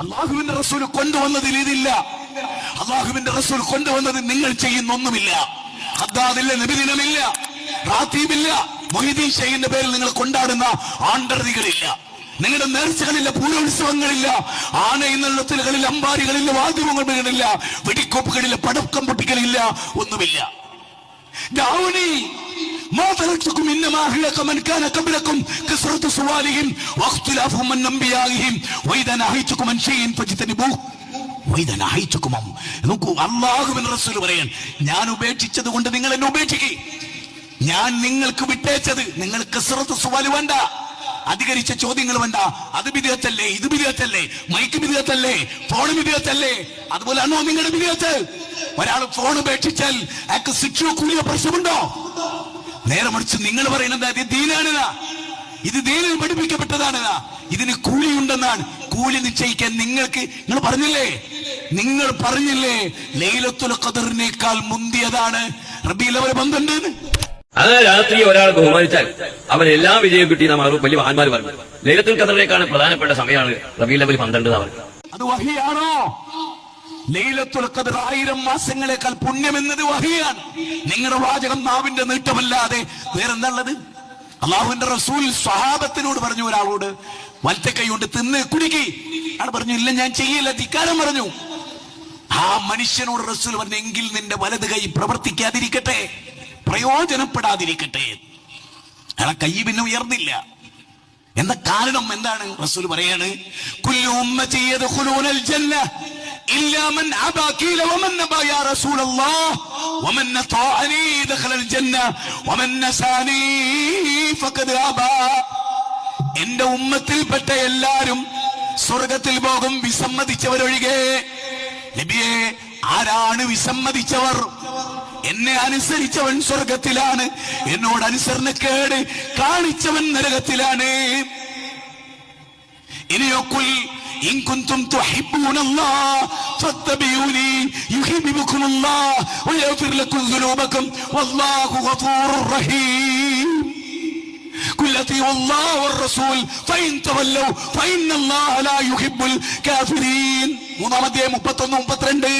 അള്ളാഹുവിന്റെ റസൂൽ കൊണ്ടുവന്നതിൽ ഇതില്ല അള്ളാഹുവിന്റെ റസൂൽ കൊണ്ടുവന്നത് നിങ്ങൾ ചെയ്യുന്നൊന്നുമില്ല. ഹദ്ദാദില്ല നിബിദിനമില്ല റാത്തീമില്ല മൊഹീദീൻ ഷെയ്ഖിന്റെ പേരിൽ നിങ്ങൾ കൊണ്ടാടുന്ന ആണ്ടർതികളില്ല നിങ്ങളുടെ നേർച്ചകളില്ല പൂരോത്സവങ്ങളില്ല ആനയിന്നുള്ളത്തിലുകളിൽ അമ്പാരികളില്ല വാദ്യമങ്ങളില്ല വെടിക്കോപ്പുകളില്ല പടക്കം പൊട്ടിക്കലില്ല ഒന്നുമില്ല. ما تركتكم انما اهلك من كان قبلكم كثرة سؤالهم واختلافهم من انبيائهم واذا نهيتكم عن شيء فاجتنبوه واذا نهيتكم عن നോക്കൂ അള്ളാഹുവിന്റെ റസൂൽ പറയാൻ ഞാൻ ഉപേക്ഷിച്ചത് കൊണ്ട് നിങ്ങൾ എന്നെ ഉപേക്ഷിക്കേ ഞാൻ നിങ്ങൾക്ക് വിട്ടേച്ചത് നിങ്ങൾ കസറത്ത് സുവാല് വേണ്ട അധികരിച്ച ചോദ്യങ്ങൾ വേണ്ട അത് വിധേയത്തല്ലേ ഇത് വിധേയത്തല്ലേ മൈക്ക് വിധേയത്തല്ലേ ഫോൺ വിധേയത്തല്ലേ അതുപോലെ ആണോ നിങ്ങളുടെ വിധേയത്ത് ഒരാൾ ഫോൺ ഉപേക്ഷിച്ചാൽ അയാൾക്ക് ശിക്ഷയോ കൂലിയോ പ്രശ്നമുണ്ടോ നേരെ മറിച്ച് നിങ്ങൾ പറയുന്നത് ഇത് ദീനാണിതാ. ഇത് ദീനിൽ പഠിപ്പിക്കപ്പെട്ടതാണിതാ ഇതിന് കൂലിയുണ്ടെന്നാണ്. കൂലി നിശ്ചയിക്കാൻ നിങ്ങൾക്ക് നിങ്ങൾ പറഞ്ഞില്ലേ? നിങ്ങൾ പറഞ്ഞില്ലേ? ലൈലത്തുൽ ഖദറിനേക്കാൾ മുന്തിയതാണ് റബീൽ അവർ പന്ത്രണ്ട് അത് രാത്രി ഒരാൾ ബഹുമാനിച്ചാൽ അവൻ എല്ലാ വിജയം കിട്ടി നമ്മൾ വലിയ മഹാന്മാർ പറഞ്ഞു. ലൈലത്തുൽ ഖദറിനേക്കാണ് പ്രധാനപ്പെട്ട സമയമാണ് റബീൽ ലെവൽ പന്ത്രണ്ട് അവർ അത് വഹിയാണോ? ലൈലത്തുൽ ഖദർ ആയിരം മാസങ്ങളെക്കാൾ പുണ്യമെന്നത് വഹിയാണ് നിങ്ങളുടെ വാചകം നാവിന്റെ നീട്ടമല്ലാതെ വേറെന്താണുള്ളത്? അള്ളാഹുവിന്റെ റസൂൽ സ്വഹാബത്തിനോട് പറഞ്ഞു ഒരാളോട് വലത്തെ കൈ കൊണ്ട് തിന്ന് കുടിക്കി. അയാൾ പറഞ്ഞു ഇല്ല ഞാൻ ചെയ്യില്ല. ധിക്കാരം പറഞ്ഞു. ആ മനുഷ്യനോട് റസൂൽ പറഞ്ഞു എങ്കിൽ നിന്റെ വലത് കൈ പ്രവർത്തിക്കാതിരിക്കട്ടെ പ്രയോജനപ്പെടാതിരിക്കട്ടെ. അയാളെ കൈ പിന്നെ ഉയർന്നില്ല. എന്ന കാരണം എന്താണ്? റസൂൽ പറയാണ് കുല്ലു ഉമ്മത്തി യദ്ഖുലൂനൽ ജന്ന ഇല്ലാ മൻ قيل ومن نبى يا رسول الله؟ ومن അതാഅനി دخل ജന്ന ومن نساني فقد أبى. എന്റെ ഉമ്മത്തിൽപ്പെട്ട എല്ലാരും സ്വർഗത്തിൽ പോകും വിസമ്മതിച്ചവരൊഴികെ. നബിയെ ആരാണ് വിസമ്മതിച്ചവർ? എന്നെ അനുസരിച്ചവൻ സ്വർഗത്തിലാണ്. എന്നോട് അനുസരണക്കേട് കാണിച്ചവൻ നരകത്തിലാണ്. ഇനിയോ കുൽ ഇൻ കുന്തും തുഹിബ്ബൂന അല്ലാഹ് ഫത്തബിഊനി യുഹിബ്ബുകും അല്ലാഹ് വയഗ്ഫിർ ലക്കും ദുനൂബക്കും വല്ലാഹു ഗഫൂറുർ റഹീം قل اطيعوا الله والرسول فإن تولوا فإن الله لا يحب الكافرين മൂന്നാം അധ്യായം മുപ്പത്തൊന്ന് മുപ്പത്തിരണ്ട്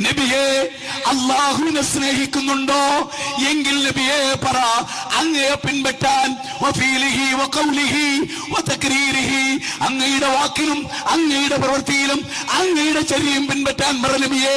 നബിയെ അള്ളാഹുവിനെ സ്നേഹിക്കുന്നുണ്ടോ? എങ്കിൽ നബിയെ പറ അങ്ങയെ പിൻപറ്റാൻ അങ്ങയുടെ വാക്കിലും അങ്ങയുടെ പ്രവൃത്തിയിലും അങ്ങയുടെ ചെറിയും പിൻപറ്റാൻ പറ നബിയെ.